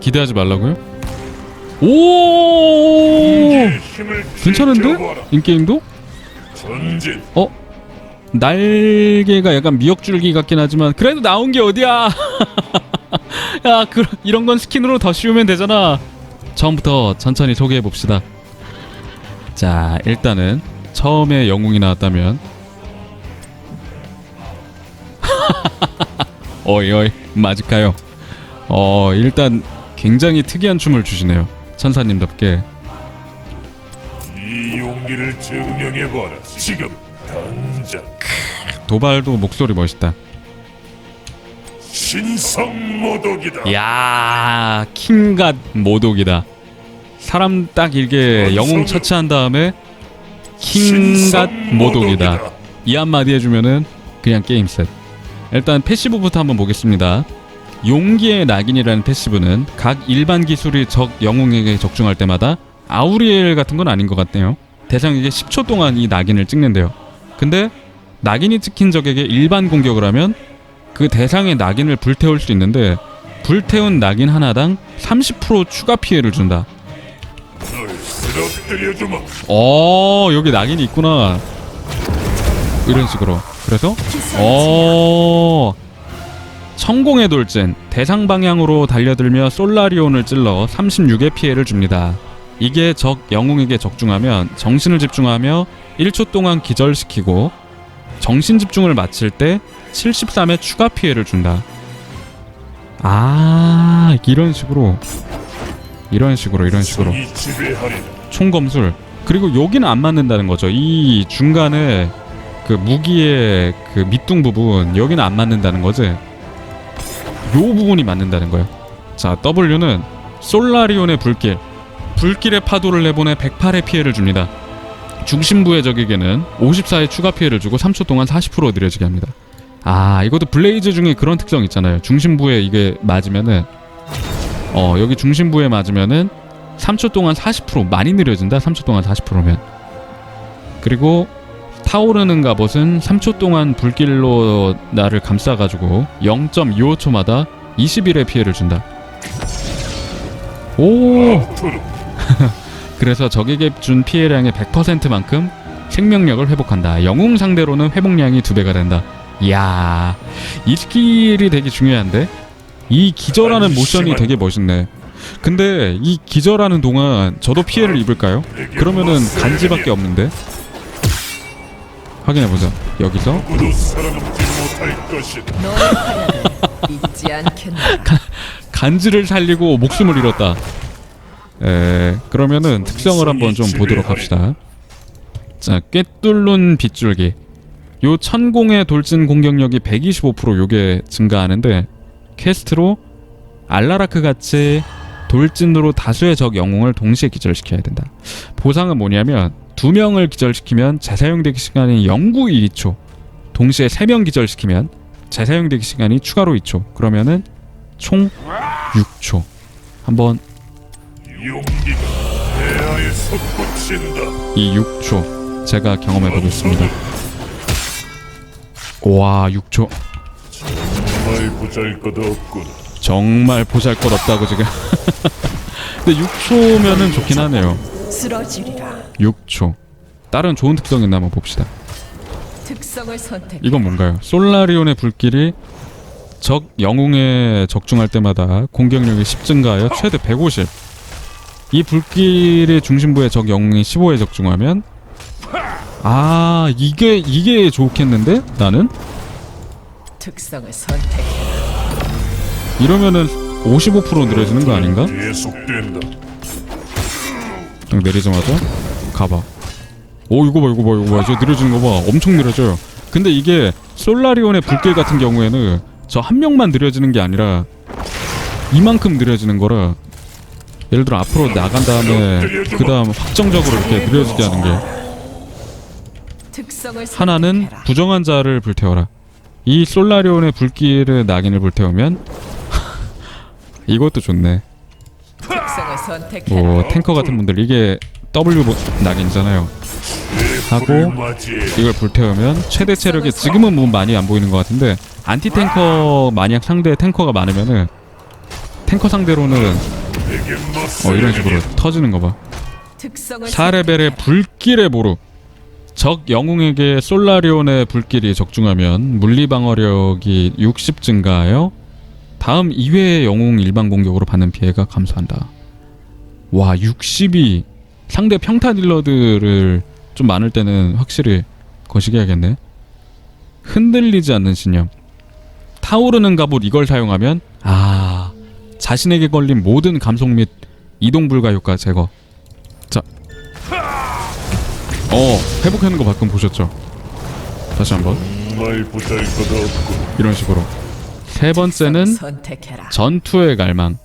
기대하지 말라고요? 오 괜찮은데? 인게임도? 어? 날개가 약간 미역줄기 같긴 하지만 그래도 나온 게 어디야 야 그, 이런 건 스킨으로 더 씌우면 되잖아 처음부터 천천히 소개해 봅시다 자 일단은 처음에 영웅이 나왔다면 어이 어이 맞을까요 어 일단 굉장히 특이한 춤을 주시네요 천사님답게 이 용기를 증명해봐라 지금 당장 도발도 목소리 멋있다 신성 모독이다 야 킹갓 모독이다. 사람 딱 일개 영웅 처치한 다음에 킹갓 모독이다. 이 한마디 해주면은 그냥 게임 셋. 일단 패시브부터 한번 보겠습니다. 용기의 낙인이라는 패시브는 각 일반 기술이 적 영웅에게 적중할 때마다 아우리엘 같은 건 아닌 것 같네요. 대상에게 10초 동안 이 낙인을 찍는데요. 근데 낙인이 찍힌 적에게 일반 공격을 하면 그 대상의 낙인을 불태울 수 있는데 불태운 낙인 하나당 30% 추가 피해를 준다. 어 여기 낙인이 있구나. 이런 식으로. 그래서 어 천공의 돌진 대상 방향으로 달려들며 솔라리온을 찔러 36의 피해를 줍니다. 이게 적 영웅에게 적중하면 정신을 집중하며 1초 동안 기절시키고 정신 집중을 마칠 때 73의 추가 피해를 준다. 아 이런 식으로 이런 식으로 이런 식으로 총검술 그리고 여기는 안 맞는다는 거죠. 이 중간에 그 무기의 그 밑둥 부분 여기는 안 맞는다는 거지. 요 부분이 맞는다는 거예요. 자 W는 솔라리온의 불길 불길의 파도를 내보내 108의 피해를 줍니다. 중심부의 적에게는 54의 추가 피해를 주고 3초 동안 40% 느려지게 합니다. 아 이것도 블레이즈 중에 그런 특성 있잖아요. 중심부에 이게 맞으면은 어 여기 중심부에 맞으면은 3초 동안 40% 많이 느려진다. 3초 동안 40%면. 그리고 타오르는 갑옷은 3초 동안 불길로 나를 감싸가지고 0.25초마다 21의 피해를 준다. 오, 그래서 적에게 준 피해량의 100%만큼 생명력을 회복한다. 영웅 상대로는 회복량이 두 배가 된다. 이야, 이 스킬이 되게 중요한데 이 기절하는 모션이 되게 멋있네. 근데 이 기절하는 동안 저도 피해를 입을까요? 그러면은 간지밖에 없는데. 확인해 보자. 여기서 너의 믿지. 간지를 살리고 목숨을 잃었다. 에, 그러면은 특성을 한번 좀 보도록 합시다. 자, 꿰뚫는 빗줄기. 요 천공의 돌진 공격력이 125% 요게 증가하는데 퀘스트로 알라라크 같이 돌진으로 다수의 적 영웅을 동시에 기절시켜야 된다. 보상은 뭐냐면 두 명을 기절시키면 재사용되기 시간이 0.92초. 동시에 세 명 기절시키면 재사용되기 시간이 추가로 2초. 그러면은 총 6초. 한번 이 6초 제가 경험해 보겠습니다. 와, 6초. 정말 보잘것없구나 정말 보잘것 없다고 지금. 근데 6초면은 좋긴 하네요. 쓰러지리라. 6초. 다른 좋은 특성 있나 한번 봅시다. 특성을 선택. 이건 뭔가요? 솔라리온의 불길이 적 영웅에 적중할 때마다 공격력이 10 증가하여 최대 150. 이 불길의 중심부에 적 영웅이 15에 적중하면 아 이게 이게 좋겠는데 나는 특성을 선택. 이러면은 55% 느려지는 거 아닌가? 계속된다 딱 내리자마자 가봐. 오 이거 봐 이거 봐 이거 봐 이제 느려지는 거봐 엄청 느려져요. 근데 이게 솔라리온의 불길 같은 경우에는 저 한 명만 느려지는 게 아니라 이만큼 느려지는 거라 예를 들어 앞으로 나간 다음에 그 다음 확정적으로 이렇게 느려지게 하는 게 하나는. 부정한 자를 불태워라. 이 솔라리온의 불길의 낙인을 불태우면 이것도 좋네. 뭐 탱커 같은 분들 이게 W 보- 낙인이잖아요. 하고 이걸 불태우면 최대 체력이 지금은 뭐 많이 안 보이는 것 같은데 안티 탱커 만약 상대에 탱커가 많으면은 탱커 상대로는 어 이런 식으로? 터지는 거 봐. 특성을 4레벨의 선택해라. 불길의 보루 적 영웅에게 솔라리온의 불길이 적중하면 물리 방어력이 60 증가하여 다음 2회의 영웅 일반 공격으로 받는 피해가 감소한다. 와 60이 상대 평타 딜러들을 좀 많을 때는 확실히 거시기하겠네. 흔들리지 않는 신념. 타오르는 갑옷 이걸 사용하면 아 자신에게 걸린 모든 감속 및 이동 불가 효과 제거. 어 회복하는 거 가끔 보셨죠? 다시 한번 보잘것없군. 이런 식으로 세 번째는 선택해라. 전투의 갈망.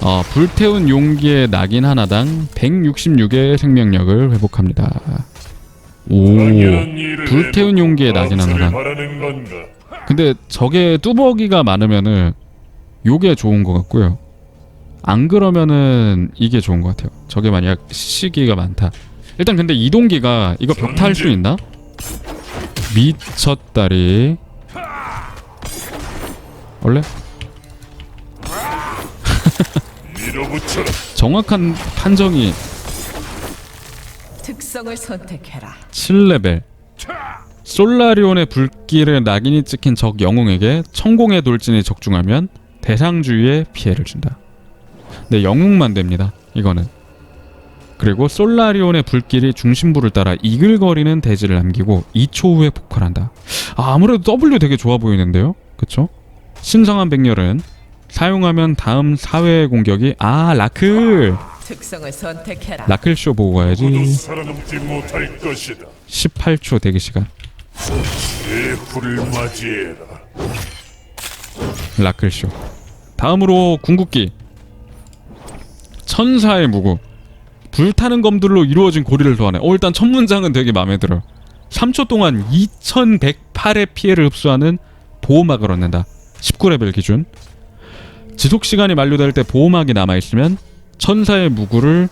어, 불태운 용기의 낙인 하나당 166의 생명력을 회복합니다. 오 불태운 용기의 낙인 하나당? 근데 저게 뚜벅이가 많으면은 요게 좋은 것 같고요. 안 그러면은 이게 좋은 것 같아요. 저게 만약 시기가 많다. 일단 근데 이동기가 이거 벽타 할수 있나? 미쳤다리 원래. 정확한 판정이 특성을 선택해라. 7레벨 솔라리온의 불길에 낙인이 찍힌 적 영웅에게 천공의 돌진이 적중하면 대상 주위에 피해를 준다. 네, 영웅만 됩니다. 이거는. 그리고 솔라리온의 불길이 중심부를 따라 이글거리는 대지를 남기고 2초 후에 폭발한다. 아, 아무래도 W 되게 좋아 보이는데요? 그쵸? 신성한 백렬은 사용하면 다음 4회의 공격이 아 라클! 특성을 선택해라. 라클 쇼 보고 가야지. 살아남지 못할 것이다. 18초 대기 시간. 맞이해라. 라클 쇼. 다음으로 궁극기. 천사의 무구. 불타는 검들로 이루어진 고리를 소환해. 어 일단 첫 문장은 되게 마음에 들어 3초 동안 2108의 피해를 흡수하는 보호막을 얻는다 19레벨 기준 지속 시간이 만료될 때 보호막이 남아 있으면 천사의 무구를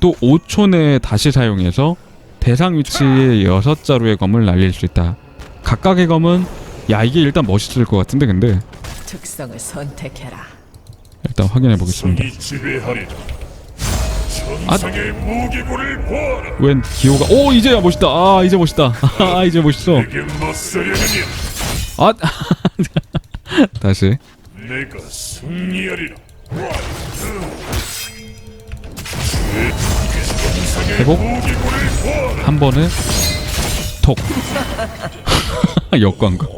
또 5초 내에 다시 사용해서 대상 위치의 6자루의 검을 날릴 수 있다 각각의 검은 야 이게 일단 멋있을 것 같은데 근데 특성을 선택해라. 일단 확인해 보겠습니다. 성이 지배하리라. 천상의 무기고를 보아라. 웬 기호가 오 이제야 멋있다. 아 이제 멋있다. 아 이제 멋있어. 내게 맞서려느냐? 아 다시 내가 승리하리라. 회복. 한 번에 톡 역광각.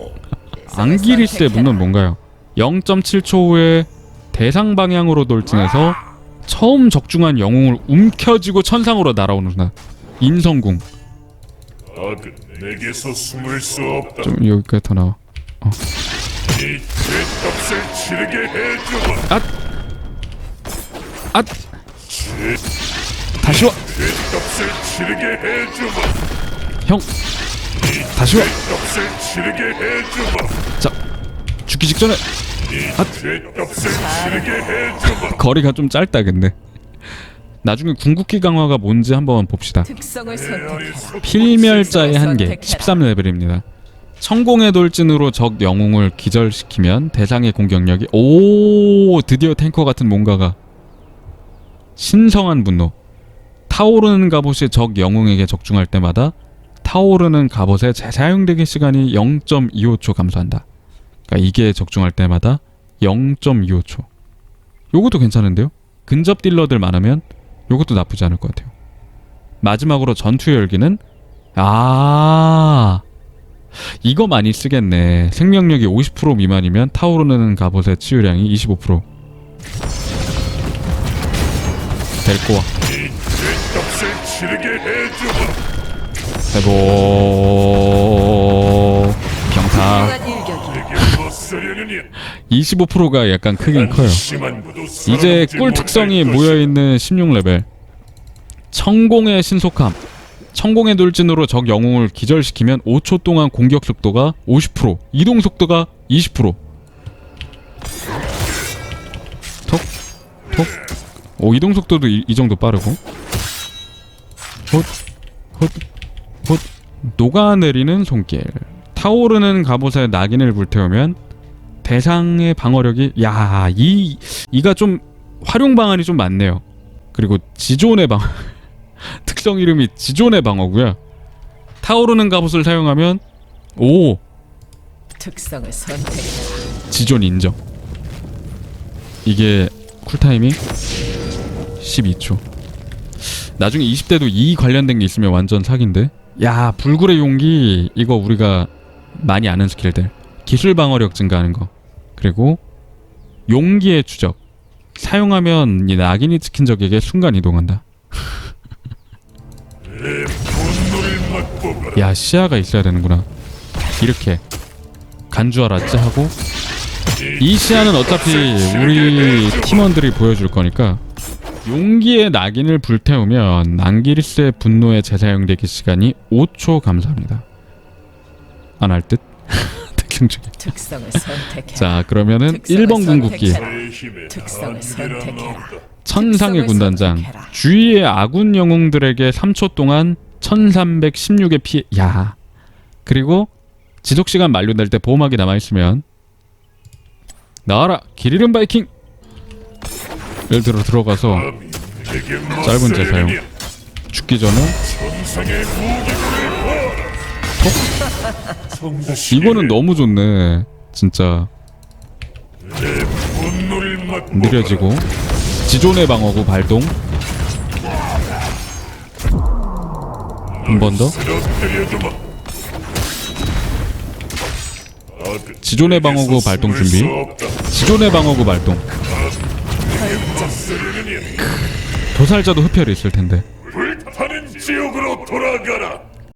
앙기리스의 문은 뭔가요? 0.7초 후에 대상 방향으로 돌진해서 처음 적중한 영웅을 움켜쥐고 천상으로. 인성궁 숨을 수 없다. 좀 여기까지 더 나와. 이 죄값을 치르게 해주마. 아 죄, 다시 와. 죄값을 치르게 해주마. 형 다시 와. 죄값을 치르게 해주마. 자 죽기 직전에 이 죄값을 치르게 해주마. 거리가 좀 짧다 근데 나중에 궁극기 강화가 뭔지 한번 봅시다 특성을. 필멸자의 한계 선택해라. 13레벨입니다 성공의 돌진으로 적 영웅을 기절시키면 대상의 공격력이 오 드디어 탱커 같은 뭔가가. 신성한 분노. 타오르는 갑옷이 적 영웅에게 적중할 때마다 타오르는 갑옷의 재사용되기 시간이 0.25초 감소한다. 그러니까 이게 적중할 때마다 0.25초. 요것도 괜찮은데요? 근접 딜러들 많으면 요것도 나쁘지 않을 것 같아요. 마지막으로 전투의 열기는 아 이거 많이 쓰겠네 생명력이 50% 미만이면 타오르는 갑옷의 치유량이 25% 데리고 와. 해보 병타 훌륭한 일격이 내게 맞서려느냐? 25%가 약간 크긴 커요 이제 꿀 특성이. 모여있는 16레벨 천공의 신속함 천공의 돌진으로 적 영웅을 기절시키면 5초 동안 공격 속도가 50% 이동 속도가 20% 톡? 톡? 오 이동 속도도 이, 이 정도 빠르고 헛? 헛? 헛? 녹아내리는 손길 타오르는 갑옷에 낙인을 불태우면 대상의 방어력이 야 이 이가 좀 활용 방안이 좀 많네요. 그리고 지존의 방 특성 이름이 지존의 방어고요. 타오르는 갑옷을 사용하면 오 특성을 선택해라. 지존 인정. 이게 쿨타임이 12초. 나중에 20대도 이 관련된 게 있으면 완전 사기인데. 야 불굴의 용기 이거 우리가 많이 아는 스킬들. 기술 방어력 증가하는 거. 그리고 용기의 추적. 사용하면 이 낙인이 찍힌 적에게 순간 이동한다. 야 시야가 있어야 되는구나. 이렇게 간주 알았지 하고 이 시야는 어차피 우리 팀원들이 보여줄 거니까 용기의 낙인을 불태우면 앙기리스의 분노에 재사용되기 시간이 5초 감소합니다. 안 할 듯? 특징 중에. 자 그러면은 특성을 1번 궁극기 특성을. 없다. 천상의 군단장. 주위의 아군 영웅들에게 3초 동안 1316의 피해 야 그리고 지속시간 만료될 때 보호막이 남아있으면 나와라 길 잃은 바이킹 예를 들어 들어가서 짧은 재사용. 죽기 전에. 성자시계 이거는 너무 좋네 진짜. 느려지고 지존의 방어구 발동 한 번 더. 지존의 방어구 발동 준비 지존의 방어구 발동? 도살자도 흡혈이 있을 텐데 불타는 지옥으로 돌아가라.